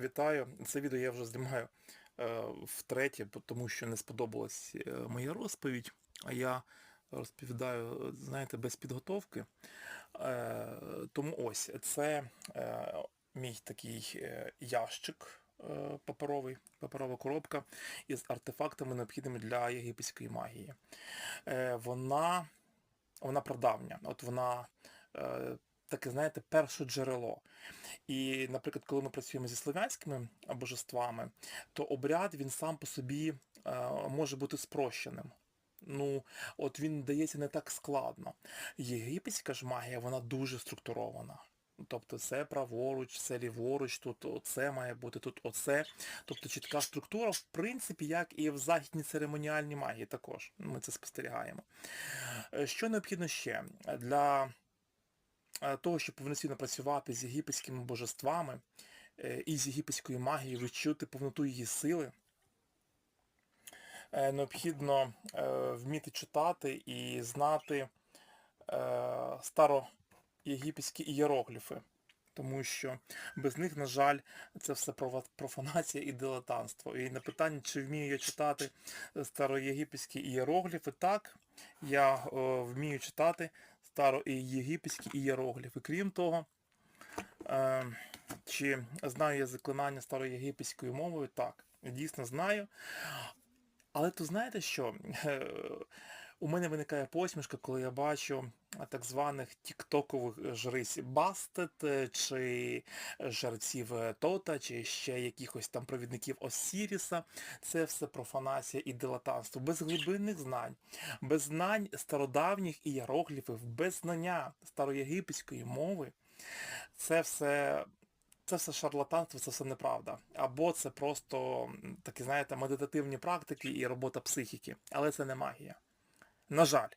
Вітаю. Це відео я вже знімаю е, втретє, тому що не сподобалась е, моя розповідь, а я розповідаю, знаєте, без підготовки. Е, тому ось, це е, мій такий е, ящик е, паперовий, паперова коробка із артефактами, необхідними для єгипетської магії. Е, вона, вона прадавня, от вона е, таке, знаєте, перше джерело. І, наприклад, коли ми працюємо зі слов'янськими божествами, то обряд він сам по собі е, може бути спрощеним. Ну, от він дається не так складно. Єгипетська ж магія, вона дуже структурована. Тобто це праворуч, це ліворуч, тут оце має бути, тут оце. Тобто чітка структура, в принципі, як і в західній церемоніальній магії також. Ми це спостерігаємо. Е, Що необхідно ще? Для того, щоб повноцінно працювати з єгипетськими божествами е, і з єгипетською магією, відчути повноту її сили, е, необхідно е, вміти читати і знати е, староєгипетські ієрогліфи. Тому що без них, на жаль, це все профанація і дилетантство. І на питання, чи вмію я читати староєгипетські ієрогліфи, так, я е, вмію читати староєгипетські ієрогліфи. Крім того, е, чи знаю я заклинання староєгипетською мовою? Так, дійсно знаю. Але то знаєте що? Е, У мене виникає посмішка, коли я бачу так званих тіктокових жриць Бастет, е, чи жерців е, Тота, чи ще якихось там провідників Осіріса. Це все профанація і дилетантство. Без глибинних знань, без знань стародавніх ієрогліфів, без знання староєгипетської мови. Це все це все шарлатанство, це все неправда. Або це просто такі, знаєте, медитативні практики і робота психіки. Але це не магія. На жаль.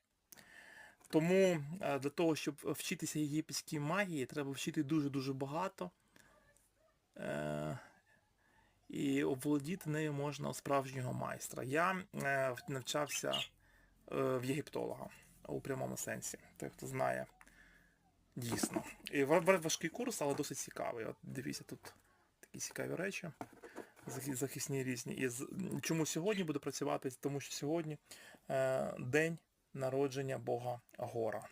Тому е, для того, щоб вчитися єгипетській магії, треба вчити дуже-дуже багато. Е, І оволодіти нею можна у справжнього майстра. Я е, навчався в єгиптолога у прямому сенсі. Той, хто знає. Дійсно. І ва- ва- важкий курс, але досить цікавий. От дивіться, тут такі цікаві речі. Захи- Захисні різні. І чому сьогодні буду працювати? Тому що сьогодні е, день народження Бога Гора.